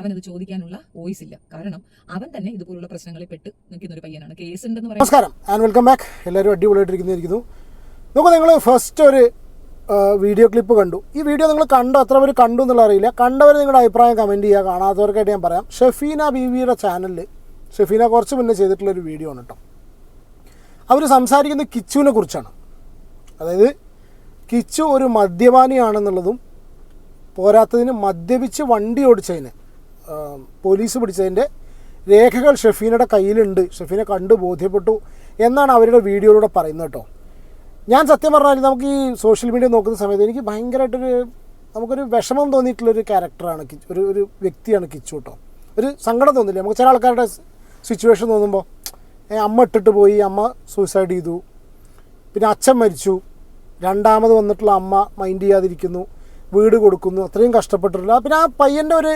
അവനത് ചോദിക്കാനുള്ള വോയിസ് ഇല്ല. കാരണം അവൻ തന്നെ ഇതുപോലുള്ള പ്രശ്നങ്ങളെ പെട്ട് നിൽക്കുന്ന ഒരു പയ്യനാണ്. കേസ് ഉണ്ടെന്ന് പറയുന്നത് നമസ്കാരം. ആൻഡ് വെൽക്കം ബാക്ക് എല്ലാവരും അടിപൊളിയായിട്ടിരിക്കുന്നതായിരിക്കുന്നു. നോക്കൂ നിങ്ങൾ ഫസ്റ്റ് ഒരു വീഡിയോ ക്ലിപ്പ് കണ്ടു. ഈ വീഡിയോ നിങ്ങൾ കണ്ടോ അത്ര പേര് കണ്ടു എന്നുള്ള അറിയില്ല. കണ്ടവർ നിങ്ങളുടെ അഭിപ്രായം കമന്റ് ചെയ്യുക. കാണാത്തവർക്കായിട്ട് ഞാൻ പറയാം. ഷെഫീന ബീവിയുടെ ചാനലിൽ ഷെഫീന കുറച്ച് മുന്നേ ചെയ്തിട്ടുള്ളൊരു വീഡിയോ ആണ് കേട്ടോ അവർ സംസാരിക്കുന്നത് കിച്ചുവിനെ കുറിച്ചാണ്. അതായത് കിച്ചു ഒരു മദ്യപാനിയാണെന്നുള്ളതും പോരാത്തതിന് മദ്യപിച്ച് വണ്ടി ഓടിച്ചതിന് പോലീസ് പിടിച്ചതിന്റെ രേഖകൾ ഷെഫീനയുടെ കയ്യിലുണ്ട്. ഷെഫീനെ കണ്ട് ബോധ്യപ്പെട്ടു എന്നാണ് അവരുടെ വീഡിയോയിലൂടെ പറയുന്നത് കേട്ടോ. ഞാൻ സത്യം പറഞ്ഞാൽ നമുക്ക് ഈ സോഷ്യൽ മീഡിയ നോക്കുന്ന സമയത്ത് എനിക്ക് ഭയങ്കരമായിട്ടൊരു നമുക്കൊരു വിഷമം തോന്നിയിട്ടുള്ളൊരു ക്യാരക്ടറാണ് ഒരു ഒരു വ്യക്തിയാണ് കിച്ചു കേട്ടോ. ഒരു സങ്കടം തോന്നില്ല. നമുക്ക് ചില ആൾക്കാരുടെ സിറ്റുവേഷൻ തോന്നുമ്പോൾ അമ്മ ഇട്ടിട്ട് പോയി അമ്മ സൂയിസൈഡ് ചെയ്തു. പിന്നെ അച്ഛൻ മരിച്ചു. രണ്ടാമത് വന്നിട്ടുള്ള അമ്മ മൈൻഡ് ചെയ്യാതിരിക്കുന്നു. വീട് കൊടുക്കുന്നു. അത്രയും കഷ്ടപ്പെട്ടിട്ടില്ല പിന്നെ ആ പയ്യന്റെ ഒരു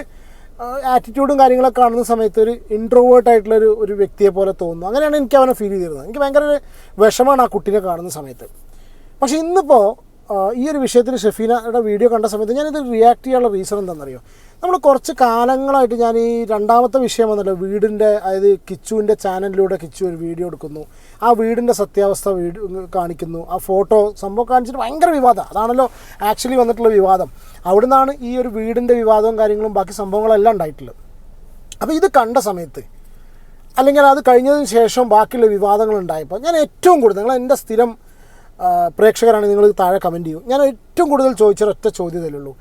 ആറ്റിറ്റ്യൂഡും കാര്യങ്ങളൊക്കെ കാണുന്ന സമയത്ത് ഒരു ഇൻട്രോവേർട്ട് ആയിട്ടുള്ള ഒരു ഒരു വ്യക്തിയെ പോലെ തോന്നുന്നു. അങ്ങനെയാണ് എനിക്ക് അവനെ ഫീൽ ചെയ്തിരുന്നത്. എനിക്ക് ഭയങ്കര ഒരു വിഷമമാണ് ആ കുട്ടീനെ കാണുന്ന സമയത്ത്. പക്ഷേ ഇന്നിപ്പോൾ ഈ ഒരു വിഷയത്തിൽ ഷെഫീനയുടെ വീഡിയോ കണ്ട സമയത്ത് ഞാനിത് റിയാക്ട് ചെയ്യാനുള്ള റീസൺ എന്താണെന്നറിയോ? നമ്മൾ കുറച്ച് കാലങ്ങളായിട്ട് ഞാൻ ഈ രണ്ടാമത്തെ വിഷയം വന്നല്ലോ വീടിന്റെ അതായത് കിച്ചുവിന്റെ ചാനലിലൂടെ കിച്ചു ഒരു വീഡിയോ എടുക്കുന്നു. ആ വീടിന്റെ സത്യാവസ്ഥ വീട് കാണിക്കുന്നു. ആ ഫോട്ടോ സംഭവം കാണിച്ചിട്ട് ഭയങ്കര വിവാദം. അതാണല്ലോ ആക്ച്വലി വന്നിട്ടുള്ള വിവാദം. അവിടെ നിന്നാണ് ഈ ഒരു വീടിന്റെ വിവാദവും കാര്യങ്ങളും ബാക്കി സംഭവങ്ങളെല്ലാം ഉണ്ടായിട്ടുള്ളത്. അപ്പോൾ ഇത് കണ്ട സമയത്ത് അല്ലെങ്കിൽ അത് കഴിഞ്ഞതിന് ശേഷം ബാക്കിയുള്ള വിവാദങ്ങൾ ഉണ്ടായപ്പോൾ ഞാൻ ഏറ്റവും കൂടുതൽ നിങ്ങൾ എന്റെ സ്ഥിരം പ്രേക്ഷകരാണ് നിങ്ങൾ താഴെ കമന്റ് ചെയ്യും. ഞാൻ ഏറ്റവും കൂടുതൽ ചോദിച്ച ഒറ്റ ചോദ്യത്തിലുള്ളൂ.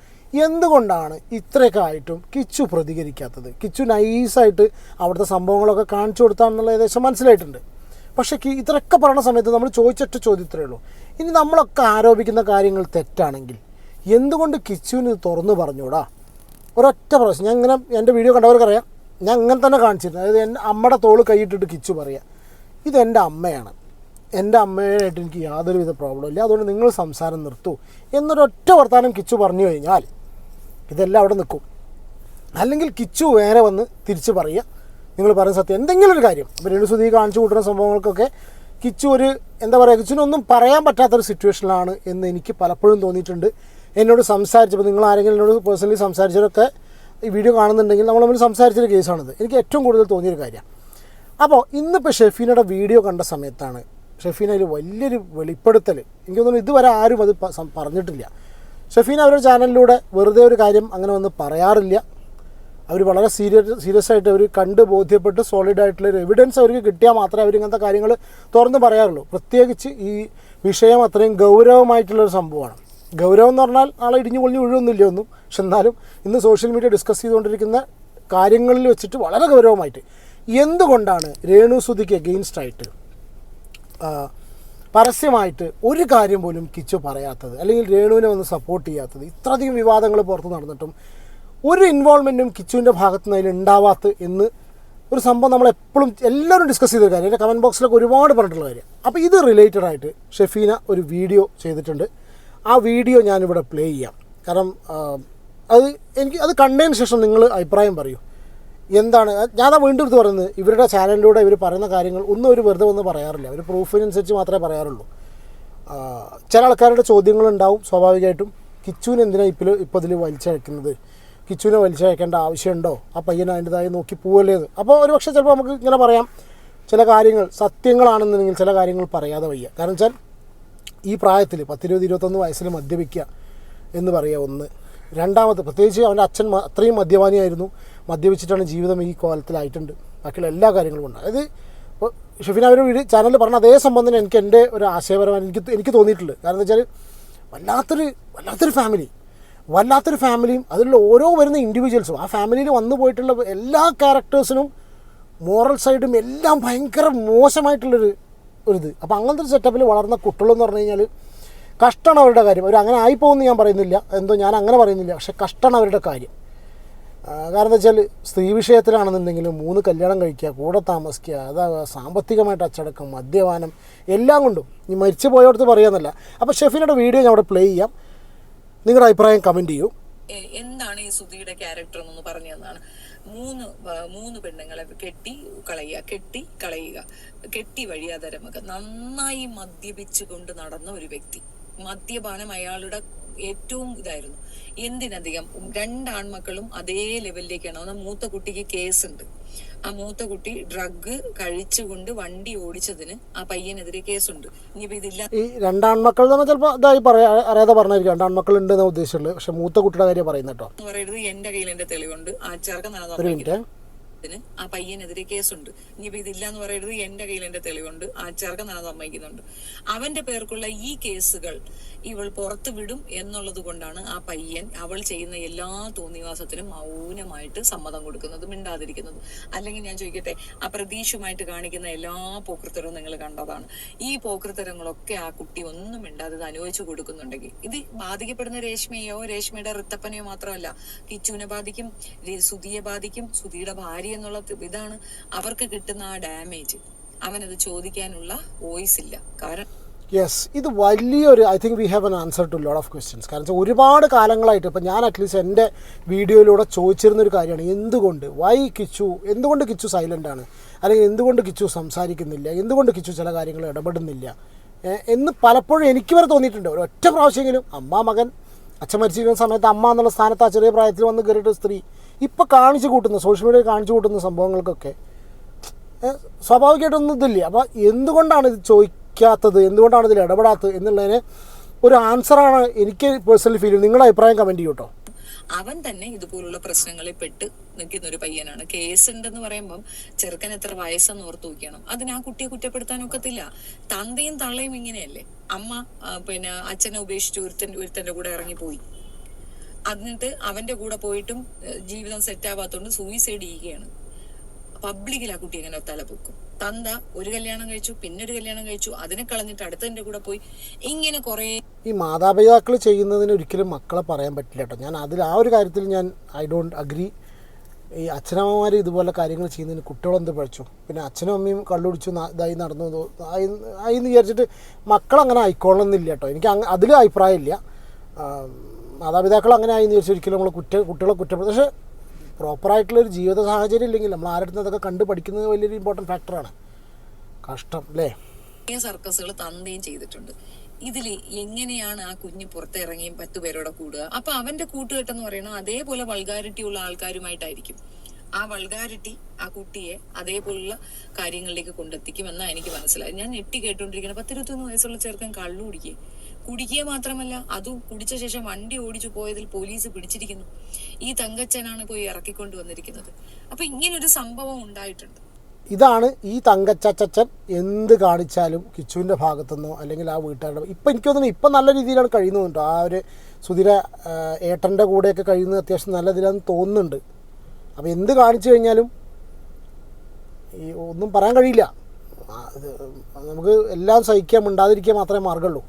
എന്തുകൊണ്ടാണ് ഇത്രയൊക്കെ ആയിട്ടും കിച്ചു പ്രതികരിക്കാത്തത്? കിച്ചു നൈസായിട്ട് അവിടുത്തെ സംഭവങ്ങളൊക്കെ കാണിച്ചു കൊടുത്താണെന്നുള്ള ഏകദേശം മനസ്സിലായിട്ടുണ്ട്. പക്ഷേ ഇത്രയൊക്കെ പറയുന്ന സമയത്ത് നമ്മൾ ചോദിച്ചൊറ്റ ചോദ്യത്രേ ഉള്ളൂ. ഇനി നമ്മളൊക്കെ ആരോപിക്കുന്ന കാര്യങ്ങൾ തെറ്റാണെങ്കിൽ എന്തുകൊണ്ട് കിച്ചുവിന് ഇത് തുറന്നു പറഞ്ഞൂടാ? ഒരൊറ്റ പ്രാവശ്യം ഞാൻ ഇങ്ങനെ എന്റെ വീഡിയോ കണ്ടവർക്കറിയാം. ഞാൻ ഇങ്ങനെ തന്നെ കാണിച്ചിരുന്നു അതായത് എന്റെ അമ്മയുടെ തോൾ കൈയിട്ടിട്ട് കിച്ചു പറയുക ഇതെന്റെ അമ്മയാണ്. എന്റെ അമ്മയായിട്ട് എനിക്ക് യാതൊരുവിധ പ്രോബ്ലം ഇല്ല. അതുകൊണ്ട് നിങ്ങൾ സംസാരം നിർത്തൂ. എന്നൊരൊറ്റ വർത്തമാനം കിച്ചു പറഞ്ഞു കഴിഞ്ഞാൽ ഇതെല്ലാം അവിടെ നിൽക്കും. അല്ലെങ്കിൽ കിച്ചു വേറെ വന്ന് തിരിച്ച് പറയുക. നിങ്ങൾ പറയുന്ന സത്യം. എന്തെങ്കിലും ഒരു കാര്യം. അപ്പോൾ രേണുസുതി കാണിച്ചു കൂട്ടുന്ന സംഭവങ്ങൾക്കൊക്കെ കിച്ചു ഒരു എന്താ പറയുക കിച്ചുവിനൊന്നും പറയാൻ പറ്റാത്തൊരു സിറ്റുവേഷനിലാണ് എന്ന് എനിക്ക് പലപ്പോഴും തോന്നിയിട്ടുണ്ട്. എന്നോട് സംസാരിച്ചപ്പോൾ നിങ്ങൾ ആരെങ്കിലും എന്നോട് പേഴ്സണലി സംസാരിച്ചവരൊക്കെ ഈ വീഡിയോ കാണുന്നുണ്ടെങ്കിൽ നമ്മൾ തമ്മിൽ സംസാരിച്ചൊരു കേസാണിത് എനിക്ക് ഏറ്റവും കൂടുതൽ തോന്നിയൊരു കാര്യമാണ് അപ്പോൾ ഇന്നിപ്പോൾ ഷെഫീനയുടെ വീഡിയോ കണ്ട സമയത്താണ് ഷെഫീന വലിയൊരു വെളിപ്പെടുത്തൽ എനിക്ക് തോന്നുന്നു ഇതുവരെ ആരും അത് പറഞ്ഞിട്ടില്ല. ഷെഫീന അവരുടെ ചാനലിലൂടെ വെറുതെ ഒരു കാര്യം അങ്ങനെ വന്ന് പറയാറില്ല. അവർ വളരെ സീരിയസ് സീരിയസ് ആയിട്ട് അവർ കണ്ട് ബോധ്യപ്പെട്ട് സോളിഡ് ആയിട്ടുള്ള ഒരു എവിഡൻസ് അവർക്ക് കിട്ടിയാൽ മാത്രമേ അവർ ഇങ്ങനത്തെ കാര്യങ്ങൾ തുറന്ന് പറയാറുള്ളൂ. പ്രത്യേകിച്ച് ഈ വിഷയം അത്രയും ഗൗരവമായിട്ടുള്ളൊരു സംഭവമാണ്. ഗൗരവം എന്ന് പറഞ്ഞാൽ നാളെ ഇടിഞ്ഞു പൊളിഞ്ഞു ഒഴിവൊന്നുമില്ല ഒന്നും. പക്ഷെ എന്നാലും ഇന്ന് സോഷ്യൽ മീഡിയ ഡിസ്കസ് ചെയ്തുകൊണ്ടിരിക്കുന്ന കാര്യങ്ങളിൽ വെച്ചിട്ട് വളരെ ഗൗരവമായിട്ട്. എന്തുകൊണ്ടാണ് രേണു സുധിക്ക് എഗെയിൻസ്റ്റ് ആയിട്ട്? പരസ്യമായിട്ട് ഒരു കാര്യം പോലും കിച്ചു പറയാത്തത് അല്ലെങ്കിൽ രേണുവിനെ ഒന്ന് സപ്പോർട്ട് ചെയ്യാത്തത് ഇത്രയധികം വിവാദങ്ങൾ പുറത്ത് നടന്നിട്ടും ഒരു ഇൻവോൾവ്മെന്റും കിച്ചുവിന്റെ ഭാഗത്തു നിന്ന് അതിൽ ഉണ്ടാവാത്ത എന്ന് ഒരു സംഭവം നമ്മൾ എപ്പോഴും എല്ലാവരും ഡിസ്കസ് ചെയ്തൊരു കാര്യം. എന്റെ കമന്റ് ബോക്സിലൊക്കെ ഒരുപാട് പറഞ്ഞിട്ടുള്ള കാര്യം. അപ്പോൾ ഇത് റിലേറ്റഡ് ആയിട്ട് ഷെഫീന ഒരു വീഡിയോ ചെയ്തിട്ടുണ്ട്. ആ വീഡിയോ ഞാനിവിടെ പ്ലേ ചെയ്യാം. കാരണം അത് എനിക്ക് അത് കണ്ടതിന് ശേഷം നിങ്ങൾ അഭിപ്രായം പറയൂ. എന്താണ്? ഞാൻ വീണ്ടും എടുത്ത് പറയുന്നത്. ഇവരുടെ ചാനലിലൂടെ ഇവർ പറയുന്ന കാര്യങ്ങൾ ഒന്നും ഒരു വെറുതെ ഒന്നും പറയാറില്ല. അവർ പ്രൂഫിനനുസരിച്ച് മാത്രമേ പറയാറുള്ളൂ. ആ, ചില ആൾക്കാരുടെ ചോദ്യങ്ങളുണ്ടാവും സ്വാഭാവികമായിട്ടും. കിച്ചുവിന് എന്തിനാണ് ഇപ്പോൾ ഇപ്പോൾ ഇതിൽ വലിച്ചയക്കുന്നത് കിച്ചുവിനെ വലിച്ചയക്കേണ്ട ആവശ്യമുണ്ടോ? ആ പയ്യൻ അതിന്റെതായി നോക്കി പോവല്ലേ അപ്പോൾ ഒരു പക്ഷേ ചിലപ്പോൾ നമുക്ക് ഇങ്ങനെ പറയാം. ചില കാര്യങ്ങൾ സത്യങ്ങളാണെന്നുണ്ടെങ്കിൽ ചില കാര്യങ്ങൾ പറയാതെ വയ്യ. കാരണം വെച്ചാൽ ഈ പ്രായത്തിൽ പത്തിരുപത് ഇരുപത്തൊന്ന് വയസ്സിൽ മദ്യപിക്കുക എന്ന് പറയുക ഒന്ന്. രണ്ടാമത് പ്രത്യേകിച്ച് അവന്റെ അച്ഛൻ അത്രയും മദ്യപാനിയായിരുന്നു. മദ്യപിച്ചിട്ടാണ് ജീവിതം ഈ കോലത്തിലായിട്ടുണ്ട്. ബാക്കിയുള്ള എല്ലാ കാര്യങ്ങളും ഉണ്ട്. അതായത് ഇപ്പോൾ ഷെഫിൻ അവർ വീട് ചാനലിൽ പറഞ്ഞ അതേ സംബന്ധം എനിക്ക് എന്റെ ഒരു ആശയപരമായി എനിക്ക് എനിക്ക് തോന്നിയിട്ടുണ്ട്. കാരണം എന്താ വെച്ചാൽ വല്ലാത്തൊരു വല്ലാത്തൊരു ഫാമിലി വല്ലാത്തൊരു ഫാമിലിയും അതിലുള്ള ഓരോ വരുന്ന ഇൻഡിവിജ്വൽസും ആ ഫാമിലിയിൽ വന്നു പോയിട്ടുള്ള എല്ലാ ക്യാരക്ടേഴ്സിനും മോറൽ സൈഡും എല്ലാം ഭയങ്കര മോശമായിട്ടുള്ളൊരു ഒരിത് അപ്പോൾ അങ്ങനത്തെ ഒരു സെറ്റപ്പിൽ വളർന്ന കുട്ടികളെന്ന് പറഞ്ഞു കഴിഞ്ഞാൽ കഷ്ടമാണ് അവരുടെ കാര്യം. അവർ അങ്ങനെ ആയിപ്പോകുമെന്ന് ഞാൻ പറയുന്നില്ല. എന്തോ ഞാൻ അങ്ങനെ പറയുന്നില്ല. പക്ഷെ കഷ്ടമാണ് അവരുടെ കാര്യം. കാരണം വെച്ചാൽ സ്ത്രീ വിഷയത്തിലാണെന്നുണ്ടെങ്കിലും മൂന്ന് കല്യാണം കഴിക്കുക കൂടെ താമസിക്കുക അതാ സാമ്പത്തികമായിട്ട് അച്ചടക്കം മദ്യപാനം എല്ലാം കൊണ്ടും. ഈ മരിച്ചു പോയവർക്ക് പറയാമെന്നല്ല അപ്പോൾ ഷെഫിനോട് വീഡിയോ ഞാൻ അവിടെ പ്ലേ ചെയ്യാം. നിങ്ങളുടെ അഭിപ്രായം കമന്റ് ചെയ്യൂ. എന്താണ് ഈ സുധിയുടെ ക്യാരക്ടർ എന്നൊന്ന് പറഞ്ഞു തന്നാണ്. മൂന്ന് മൂന്ന് പെണ്ണുങ്ങളെ കെട്ടി കളയുക കെട്ടി കളയുക കെട്ടി വഴിയാതരമൊക്കെ നന്നായി മദ്യപിച്ചു കൊണ്ട് നടന്ന ഒരു വ്യക്തി. മദ്യപാനം അയാളുടെ ഏറ്റവും ഇതായിരുന്നു. എന്തിനധികം രണ്ടാൺമക്കളും അതേ ലെവലിലേക്കാണ്. ഒന്ന് മൂത്ത കുട്ടിക്ക് കേസ് ഉണ്ട് ആ മൂത്ത കുട്ടി ഡ്രഗ് കഴിച്ചുകൊണ്ട് വണ്ടി ഓടിച്ചതിന് ആ പയ്യനെതിരെ കേസുണ്ട്. ഇനിയിപ്പോ ഇതില്ല ഈ രണ്ടാൺമക്കൾ എന്ന് ചിലപ്പോൾ ഇതായി പറയാ അറിയാതെ പറഞ്ഞായിരിക്കും. രണ്ടാൺമക്കൾ ഉണ്ട് എന്നാണ് ഉദ്ദേശിച്ചുള്ളത്. പക്ഷെ മൂത്ത കുട്ടിയുടെ കാര്യം കേട്ടോ. എന്ന് പറയുന്നത് എന്റെ കയ്യിൽ എന്റെ തെളിവുണ്ട്. ആ ചെറുക്കൻ നടന്നു മിനിറ്റ് ആ പയ്യനെതിരെ കേസുണ്ട്. ഇനിയിപ്പോ ഇതില്ല എന്ന് പറയരുത് എന്റെ കയ്യിൽ എന്റെ തെളിവുണ്ട്. ആ ചെറുക്കൻ തന്നെ സമ്മതിക്കുന്നുണ്ട്. അവന്റെ പേർക്കുള്ള ഈ കേസുകൾ ഇവൾ പുറത്തു വിടും എന്നുള്ളത് കൊണ്ടാണ് ആ പയ്യൻ അവൾ ചെയ്യുന്ന എല്ലാ തോന്നിവാസത്തിനും മൗനമായിട്ട് സമ്മതം കൊടുക്കുന്നത് മിണ്ടാതിരിക്കുന്നത്. അല്ലെങ്കിൽ ഞാൻ ചോദിക്കട്ടെ ആ പ്രതീക്ഷയുമായിട്ട് കാണിക്കുന്ന എല്ലാ പോക്കൃത്തരവും നിങ്ങൾ കണ്ടതാണ്. ഈ പോക്കൃത്തരങ്ങളൊക്കെ ആ കുട്ടി ഒന്നും മിണ്ടാതെ അനുഭവിച്ചു കൊടുക്കുന്നുണ്ടെങ്കിൽ ഇത് ബാധിക്കപ്പെടുന്ന രേഷ്മയോ രേഷ്മയുടെ റിത്തപ്പനെയോ മാത്രമല്ല കിച്ചുവിനെ ബാധിക്കും സുധിയെ ബാധിക്കും സുധിയുടെ ഭാര്യ എന്നുള്ള ഇതാണ് അവർക്ക് കിട്ടുന്ന ആ ഡാമേജ് അവനത് ചോദിക്കാനുള്ള വോയിസ് ഇല്ല. കാരണം യെസ് ഇത് വലിയൊരു I think we have an answer to load of questions കാരണം വെച്ചാൽ ഒരുപാട് കാലങ്ങളായിട്ട് ഇപ്പം ഞാൻ അറ്റ്ലീസ്റ്റ് എന്റെ വീഡിയോയിലൂടെ ചോദിച്ചിരുന്ന ഒരു കാര്യമാണ്. എന്തുകൊണ്ട്? വൈ കിച്ചു? എന്തുകൊണ്ട് കിച്ചു സൈലന്റ് ആണ്? അല്ലെങ്കിൽ എന്തുകൊണ്ട് കിച്ചു സംസാരിക്കുന്നില്ല? എന്തുകൊണ്ട് കിച്ചു ചില കാര്യങ്ങൾ ഇടപെടുന്നില്ല? എന്ന് പലപ്പോഴും എനിക്ക് വരെ തോന്നിയിട്ടുണ്ട്. ഒരൊറ്റ പ്രാവശ്യമെങ്കിലും അമ്മ മകൻ അച്ഛൻ മരിച്ചിരിക്കുന്ന സമയത്ത് അമ്മ എന്നുള്ള സ്ഥാനത്ത് ആ ചെറിയ പ്രായത്തിൽ വന്ന് കയറിയിട്ട് സ്ത്രീ ഇപ്പം കാണിച്ചു കൂട്ടുന്ന സോഷ്യൽ മീഡിയയിൽ കാണിച്ചു കൂട്ടുന്ന സംഭവങ്ങൾക്കൊക്കെ സ്വാഭാവികമായിട്ടൊന്നും ഇതില്ല. അപ്പോൾ എന്തുകൊണ്ടാണ് ഇത് ചോദിക്കാത്തത്? എന്തുകൊണ്ടാണ് ഇതിൽ ഇടപെടാത്തത്? എന്നുള്ളതിന് ഒരു ആൻസറാണ് എനിക്ക് പേഴ്സണലി ഫീൽ നിങ്ങളുടെ അഭിപ്രായം കമന്റ് ചെയ്യൂ കേട്ടോ അവൻ തന്നെ ഇതുപോലുള്ള പ്രശ്നങ്ങളിൽ പെട്ട് നിൽക്കുന്ന ഒരു പയ്യനാണ്. കേസ് ഉണ്ടെന്ന് പറയുമ്പം ചെറുക്കൻ എത്ര വയസ്സെന്ന് ഓർത്ത് നോക്കണം അതിന് ആ കുട്ടിയെ കുറ്റപ്പെടുത്താൻ ഒക്കത്തില്ല. തന്തയും തള്ളയും ഇങ്ങനെയല്ലേ? അമ്മ പിന്നെ അച്ഛനെ ഉപേക്ഷിച്ച് ഒരുത്തൻ ഒരുത്തന്റെ കൂടെ ഇറങ്ങിപ്പോയി. എന്നിട്ട് അവന്റെ കൂടെ പോയിട്ടും ജീവിതം സെറ്റ് ആവാത്തോണ്ട് സൂയിസൈഡ് ചെയ്യുകയാണ്. പബ്ലിക്കിൽ ആ കുട്ടി എങ്ങനെ തല പൊക്കും. തന്ത ഒരു കല്യാണം കഴിച്ചു പിന്നെ ഒരു കല്യാണം കഴിച്ചു അതിനെ കളഞ്ഞിട്ട് അടുത്തതിന്റെ കൂടെ പോയി ഇങ്ങനെ കുറെ ഈ മാതാപിതാക്കൾ ചെയ്യുന്നതിന് ഒരിക്കലും മക്കളെ പറയാൻ പറ്റില്ല കേട്ടോ. ഞാൻ അതിൽ ആ ഒരു കാര്യത്തിൽ ഞാൻ ഐ ഡോണ്ട് അഗ്രി ഈ അച്ഛനമ്മമാർ ഇതുപോലെ കാര്യങ്ങൾ ചെയ്യുന്നതിന് കുട്ടികളെന്ത് പഴിച്ചു പിന്നെ അച്ഛനും അമ്മയും കള്ളുടിച്ചു ന- ഇതായി നടന്നു ആയി എന്ന് വിചാരിച്ചിട്ട് മക്കളങ്ങനെ ആയിക്കോളണമെന്നില്ല കേട്ടോ. എനിക്ക് അതിൽ അഭിപ്രായമില്ല. മാതാപിതാക്കൾ അങ്ങനെ ആയി എന്ന് വിചാരിച്ചു ഒരിക്കലും നമ്മൾ കുറ്റ കുട്ടികളെ കുറ്റപ്പെടുത്തും പക്ഷേ പ്രോപ്പറായിട്ടുള്ളൊരു ജീവിത സാഹചര്യം ഇല്ലെങ്കിൽ നമ്മൾ ആരുടെ അതൊക്കെ കണ്ട് പഠിക്കുന്നത് വലിയൊരു ഇമ്പോർട്ടന്റ് ഫാക്ടറാണ് കഷ്ടം അല്ലേ സർക്കസുകൾ തന്നെയും ചെയ്തിട്ടുണ്ട്. ഇതിൽ എങ്ങനെയാണ് ആ കുഞ്ഞ് പുറത്തിറങ്ങിയും പത്ത് പേരോടെ കൂടുക? അപ്പൊ അവന്റെ കൂട്ടുകെട്ടെന്ന് പറയുന്നത് അതേപോലെ വൾഗാരിറ്റി ഉള്ള ആൾക്കാരുമായിട്ടായിരിക്കും. ആ വൾഗാരിറ്റി ആ കുട്ടിയെ അതേപോലുള്ള കാര്യങ്ങളിലേക്ക് കൊണ്ടെത്തിക്കും എന്നാണ് എനിക്ക് മനസ്സിലായത്. ഞാൻ ഞെട്ടി കേട്ടോണ്ടിരിക്കുന്നത് പത്തിരുപത്തൊന്ന് വയസ്സുള്ള ചെറുക്കൻ കള്ളു കുടിക്കുക കുടിക്കുക മാത്രമല്ല അതും കുടിച്ച ശേഷം വണ്ടി ഓടിച്ചു പോയതിൽ പോലീസ് പിടിച്ചിരിക്കുന്നു. ഈ തങ്കച്ചനാണ് പോയി ഇറക്കിക്കൊണ്ട് വന്നിരിക്കുന്നത്. അപ്പൊ ഇങ്ങനൊരു സംഭവം ഉണ്ടായിട്ടുണ്ട്. ഇതാണ് ഈ തങ്കച്ചച്ചൻ എന്ത് കാണിച്ചാലും കിച്ചുവിന്റെ ഭാഗത്തുനിന്നോ അല്ലെങ്കിൽ ആ വീട്ടുകാരുടെ ഇപ്പം എനിക്ക് തോന്നുന്നു ഇപ്പം നല്ല രീതിയിലാണ് കഴിയുന്നുണ്ട് ആ ഒരു സുധീര ഏട്ടന്റെ കൂടെയൊക്കെ കഴിയുന്നത് അത്യാവശ്യം നല്ല ഇതിലാന്ന് തോന്നുന്നുണ്ട്. അപ്പോൾ എന്ത് കാണിച്ചു കഴിഞ്ഞാലും ഈ ഒന്നും പറയാൻ കഴിയില്ല. നമുക്ക് എല്ലാം സഹിക്കാൻ മിണ്ടാതിരിക്കാൻ മാത്രമേ മാർഗമുള്ളൂ.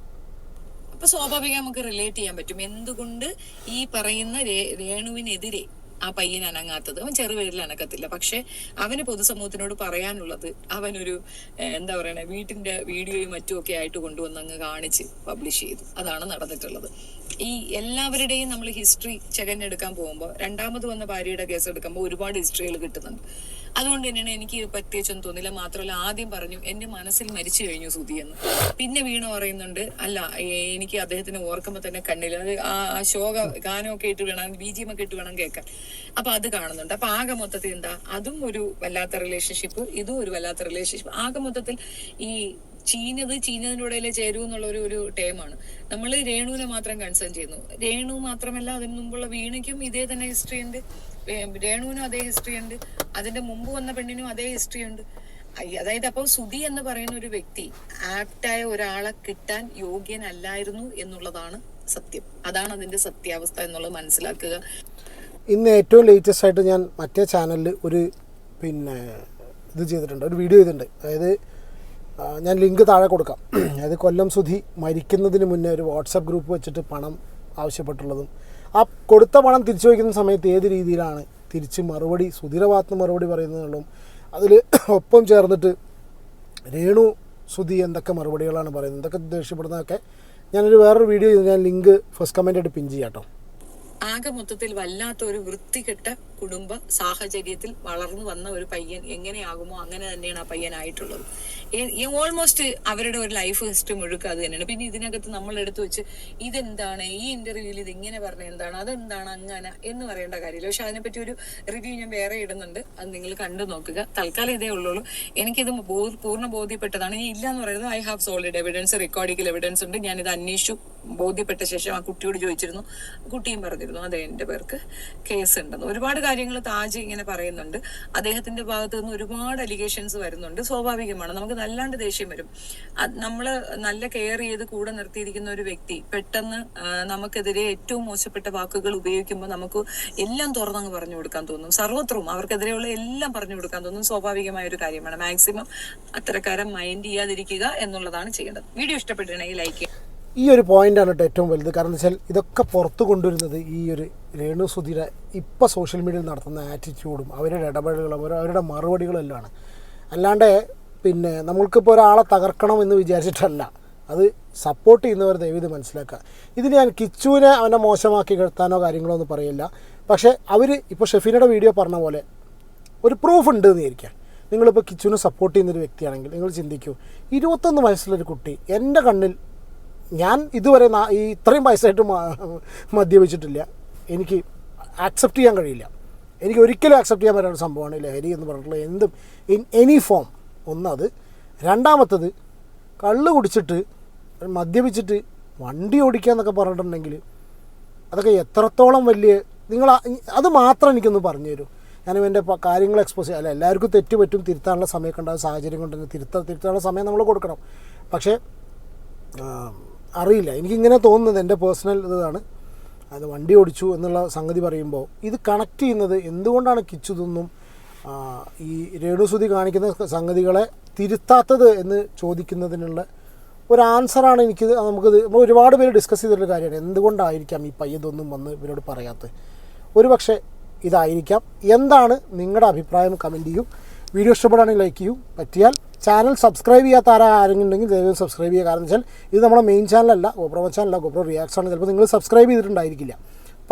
അപ്പൊ സ്വാഭാവികം നമുക്ക് റിലേറ്റ് ചെയ്യാൻ പറ്റും. എന്തുകൊണ്ട് ഈ പറയുന്ന രേണുവിനെതിരെ ആ പയ്യൻ അനങ്ങാത്തത്? അവൻ ചെറുപേരിൽ അനക്കത്തില്ല പക്ഷെ അവന് പൊതുസമൂഹത്തിനോട് പറയാനുള്ളത് അവനൊരു എന്താ പറയണേ വീട്ടിന്റെ വീഡിയോയും മറ്റും ഒക്കെ ആയിട്ട് കൊണ്ടുവന്ന് അങ്ങ് കാണിച്ച് പബ്ലിഷ് ചെയ്തു. അതാണ് നടന്നിട്ടുള്ളത്. ഈ എല്ലാവരുടെയും നമ്മൾ ഹിസ്റ്ററി ചെകഞ്ഞെടുക്കാൻ പോകുമ്പോൾ രണ്ടാമത് വന്ന ഭാര്യയുടെ കേസ് എടുക്കുമ്പോൾ ഒരുപാട് ഹിസ്റ്ററികൾ കിട്ടുന്നുണ്ട്. അതുകൊണ്ട് തന്നെയാണ് എനിക്ക് പ്രത്യേകിച്ചൊന്നും തോന്നില്ല. മാത്രമല്ല ആദ്യം പറഞ്ഞു എന്റെ മനസ്സിൽ മരിച്ചു കഴിഞ്ഞു സുധി എന്ന്. പിന്നെ വീണ പറയുന്നുണ്ട് അല്ല എനിക്ക് അദ്ദേഹത്തിന് ഓർക്കുമ്പോ തന്നെ കണ്ണിൽ അത് ആ ശോക ഗാനമൊക്കെ ഇട്ട് വേണം ബി ജി ഒക്കെ ഇട്ട് വേണം കേൾക്കാൻ. അപ്പൊ അത് കാണുന്നുണ്ട്. അപ്പൊ ആകെ മൊത്തത്തിൽ എന്താ? അതും ഒരു വല്ലാത്ത റിലേഷൻഷിപ്പ് ഇതും ഒരു വല്ലാത്ത റിലേഷൻഷിപ്പ് ആകെ മൊത്തത്തിൽ ഈ ചീഞ്ഞത് ചീഞ്ഞതിന്റെ ഇടയിലെ ചേരൂ എന്നുള്ള ഒരു ഒരു ടേമാണ് നമ്മൾ രേണുവിനെ മാത്രം കൺസേൺ ചെയ്യുന്നു. രേണു മാത്രമല്ല അതിന് മുമ്പുള്ള വീണയ്ക്കും ഇതേ തന്നെ ഹിസ്റ്ററി ഉണ്ട്. രേണുവിനും അതേ ഹിസ്റ്ററി ഉണ്ട് അതിന്റെ മുമ്പ് വന്ന പെണ്ണിനും അതേ ഹിസ്റ്ററി ഉണ്ട് അതായത് അപ്പോൾ സുധി എന്ന് പറയുന്ന ഒരു വ്യക്തി ആപ്റ്റായ ഒരാളെ കിട്ടാൻ യോഗ്യനല്ലായിരുന്നു എന്നുള്ളതാണ് സത്യം. അതാണ് അതിന്റെ സത്യാവസ്ഥ എന്നുള്ളത് മനസ്സിലാക്കുക. ഇന്ന് ഏറ്റവും ലേറ്റസ്റ്റ് ആയിട്ട് ഞാൻ മറ്റേ ചാനലിൽ ഒരു പിന്നെ ഇത് ചെയ്തിട്ടുണ്ട് ഒരു വീഡിയോ ചെയ്തിട്ടുണ്ട്. അതായത് ഞാൻ ലിങ്ക് താഴെ കൊടുക്കാം. അതായത് കൊല്ലം സുധി മരിക്കുന്നതിന് മുന്നേ ഒരു വാട്സപ്പ് ഗ്രൂപ്പ് വെച്ചിട്ട് പണം ആവശ്യപ്പെട്ടുള്ളതും ആ കൊടുത്ത പണം തിരിച്ചു വയ്ക്കുന്ന സമയത്ത് ഏത് രീതിയിലാണ് തിരിച്ച് മറുപടി സുധീരഭാഗത്ത് മറുപടി പറയുന്നതും അതിൽ ഒപ്പം ചേർന്നിട്ട് രേണു സുധി എന്തൊക്കെ മറുപടികളാണ് പറയുന്നത് എന്തൊക്കെ ദേഷ്യപ്പെടുന്നതൊക്കെ ഞാനൊരു വേറൊരു വീഡിയോ ചെയ്തു ഞാൻ ലിങ്ക് ഫസ്റ്റ് കമന്റായിട്ട് പിൻ ചെയ്യാം കേട്ടോ. ആകെ മൊത്തത്തിൽ വല്ലാത്ത ഒരു വൃത്തികെട്ട കുടുംബ സാഹചര്യത്തിൽ വളർന്നു വന്ന ഒരു പയ്യൻ എങ്ങനെയാകുമോ അങ്ങനെ തന്നെയാണ് ആ പയ്യനായിട്ടുള്ളത്. ഓൾമോസ്റ്റ് അവരുടെ ഒരു ലൈഫ് ഹിസ്റ്ററി മുഴുക്ക അത് തന്നെയാണ്. പിന്നെ ഇതിനകത്ത് നമ്മൾ എടുത്തു വെച്ച് ഇതെന്താണ്? ഈ ഇന്റർവ്യൂവിൽ ഇത് ഇങ്ങനെ പറഞ്ഞ എന്താണ്? അതെന്താണ് അങ്ങനെ എന്ന് പറയേണ്ട കാര്യമില്ല. പക്ഷെ അതിനെപ്പറ്റി ഒരു റിവ്യൂ ഞാൻ വേറെ ഇടുന്നുണ്ട്. അത് നിങ്ങൾ കണ്ടു നോക്കുക. തൽക്കാലം ഇതേ ഉള്ളൂ. എനിക്കിത് പൂർണ ബോധ്യപ്പെട്ടതാണ്. ഇനി ഇല്ല എന്ന് പറയുന്നത് I have solid evidence റെക്കോർഡിക്കൽ evidence ഉണ്ട്. ഞാനിത് അന്വേഷിച്ചു ബോധ്യപ്പെട്ട ശേഷം ആ കുട്ടിയോട് ചോദിച്ചിരുന്നു. കുട്ടിയും പറഞ്ഞിരുന്നു അതെ എന്റെ പേർക്ക് കേസ് ഉണ്ടെന്ന്. ഒരുപാട് കാര്യങ്ങൾ താജ് ഇങ്ങനെ പറയുന്നുണ്ട്. അദ്ദേഹത്തിന്റെ ഭാഗത്തു നിന്ന് ഒരുപാട് അലിഗേഷൻസ് വരുന്നുണ്ട്. സ്വാഭാവികമാണ്. നമുക്ക് നല്ലാണ്ട് ദേഷ്യം വരും. നമ്മൾ നല്ല കെയർ ചെയ്ത് കൂടെ നിർത്തിയിരിക്കുന്ന ഒരു വ്യക്തി പെട്ടെന്ന് നമുക്കെതിരെ ഏറ്റവും മോശപ്പെട്ട വാക്കുകൾ ഉപയോഗിക്കുമ്പോൾ നമുക്ക് എല്ലാം തുറന്നങ്ങ് പറഞ്ഞു കൊടുക്കാൻ തോന്നും. സർവത്രവും അവർക്കെതിരെയുള്ള എല്ലാം പറഞ്ഞു കൊടുക്കാൻ തോന്നും. സ്വാഭാവികമായ ഒരു കാര്യമാണ്. മാക്സിമം അത്തരക്കാരെ മൈൻഡ് ചെയ്യാതിരിക്കുക എന്നുള്ളതാണ് ചെയ്യേണ്ടത്. വീഡിയോ ഇഷ്ടപ്പെട്ടിട്ടുണ്ടെങ്കിൽ ലൈക്ക് ചെയ്യുക. ഈ ഒരു പോയിന്റാണ് കേട്ടോ ഏറ്റവും വലുത്. കാരണം വെച്ചാൽ ഇതൊക്കെ പുറത്ത് കൊണ്ടുവരുന്നത് ഈ ഒരു രേണു സുധീരെ ഇപ്പം സോഷ്യൽ മീഡിയയിൽ നടത്തുന്ന ആറ്റിറ്റ്യൂഡും അവരുടെ ഇടപെടലുകളും അവരുടെ മറുപടികളും എല്ലാമാണ് അല്ലാണ്ട് പിന്നെ നമ്മൾക്കിപ്പോൾ ഒരാളെ തകർക്കണം എന്ന് വിചാരിച്ചിട്ടല്ല. അത് സപ്പോർട്ട് ചെയ്യുന്നവർ ദൈവം മനസ്സിലാക്കുക. ഇതിന് ഞാൻ കിച്ചുവിനെ അവനെ മോശമാക്കി കിടത്താനോ കാര്യങ്ങളോ ഒന്നും പറയില്ല. പക്ഷേ അവർ ഇപ്പോൾ ഷെഫീനയുടെ വീഡിയോ പറഞ്ഞ പോലെ ഒരു പ്രൂഫ് ഉണ്ട് എന്ന് ഇരിക്കാം നിങ്ങളിപ്പോൾ കിച്ചുവിനെ സപ്പോർട്ട് ചെയ്യുന്നൊരു വ്യക്തിയാണെങ്കിൽ നിങ്ങൾ ചിന്തിക്കൂ. ഇരുപത്തൊന്ന് വയസ്സുള്ളൊരു കുട്ടി എന്റെ കണ്ണിൽ ഞാൻ ഇതുവരെ ഈ ഇത്രയും വയസ്സായിട്ട് മദ്യപിച്ചിട്ടില്ല. എനിക്ക് ആക്സെപ്റ്റ് ചെയ്യാൻ കഴിയില്ല. എനിക്ക് ഒരിക്കലും ആക്സെപ്റ്റ് ചെയ്യാൻ പറ്റുന്ന സംഭവമാണ് ലഹരി എന്ന് പറഞ്ഞിട്ടുള്ള എന്തും ഇൻ എനി ഫോം ഒന്നത്. രണ്ടാമത്തത് കള്ള് കുടിച്ചിട്ട് മദ്യപിച്ചിട്ട് വണ്ടി ഓടിക്കുക എന്നൊക്കെ പറഞ്ഞിട്ടുണ്ടെങ്കിൽ അതൊക്കെ എത്രത്തോളം വലിയ നിങ്ങൾ അത് മാത്രം എനിക്കൊന്ന് പറഞ്ഞു തരൂ ഞാൻ എന്റെ കാര്യങ്ങൾ എക്സ്പോസ് ചെയ്യാം. അല്ല എല്ലാവർക്കും തെറ്റ് പറ്റും തിരുത്താനുള്ള സമയമൊക്കെ ഉണ്ടാകും. സാഹചര്യം കൊണ്ട് തന്നെ തിരുത്ത തിരുത്താനുള്ള സമയം നമ്മൾ കൊടുക്കണം. പക്ഷേ അറിയില്ല. എനിക്കിങ്ങനെ തോന്നുന്നത് എന്റെ പേഴ്സണൽ ഇതാണ്. അത് വണ്ടി ഓടിച്ചു എന്നുള്ള സംഗതി പറയുമ്പോൾ ഇത് കണക്ട് ചെയ്യുന്നത് എന്തുകൊണ്ടാണ് കിച്ചുതൊന്നും ഈ രേണുസുതി കാണിക്കുന്ന സംഗതികളെ തിരുത്താത്തത് എന്ന് ചോദിക്കുന്നതിനുള്ള ഒരു ആൻസറാണ് എനിക്ക് നമുക്കിത് നമ്മൾ ഒരുപാട് പേര് ഡിസ്കസ് ചെയ്തിട്ടുള്ള കാര്യമാണ്. എന്തുകൊണ്ടായിരിക്കാം ഈ പയ്യതൊന്നും വന്ന് ഇവരോട് പറയാത്തത്? ഒരു പക്ഷേ ഇതായിരിക്കാം. എന്താണ് നിങ്ങളുടെ അഭിപ്രായം? കമന്റ് ചെയ്യൂ. വീഡിയോ ഇഷ്ടപ്പെടുകയാണെങ്കിൽ ലൈക്ക് ചെയ്യൂ. പറ്റിയാൽ ചാനൽ സബ്സ്ക്രൈബ് ചെയ്യാത്ത ആരാ ആരെങ്കിലും ഉണ്ടെങ്കിൽ ദയവായി സബ്സ്ക്രൈബ് ചെയ്യുക. കാരണം വെച്ചാൽ ഇത് നമ്മുടെ മെയിൻ ചാനലല്ല ഗോപ്രോ ചാനലല്ല ഗോപ്രോ റിയാക്ഷൻ ആണ്. ചിലപ്പോൾ നിങ്ങൾ സബ്സ്ക്രൈബ് ചെയ്തിട്ടുണ്ടായിരിക്കില്ല.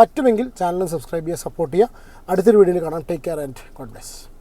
പറ്റുമെങ്കിൽ ചാനലും സബ്സ്ക്രൈബ് ചെയ്യുക സപ്പോർട്ട് ചെയ്യുക. അടുത്തൊരു വീഡിയോയിൽ കാണാം. Take care and God bless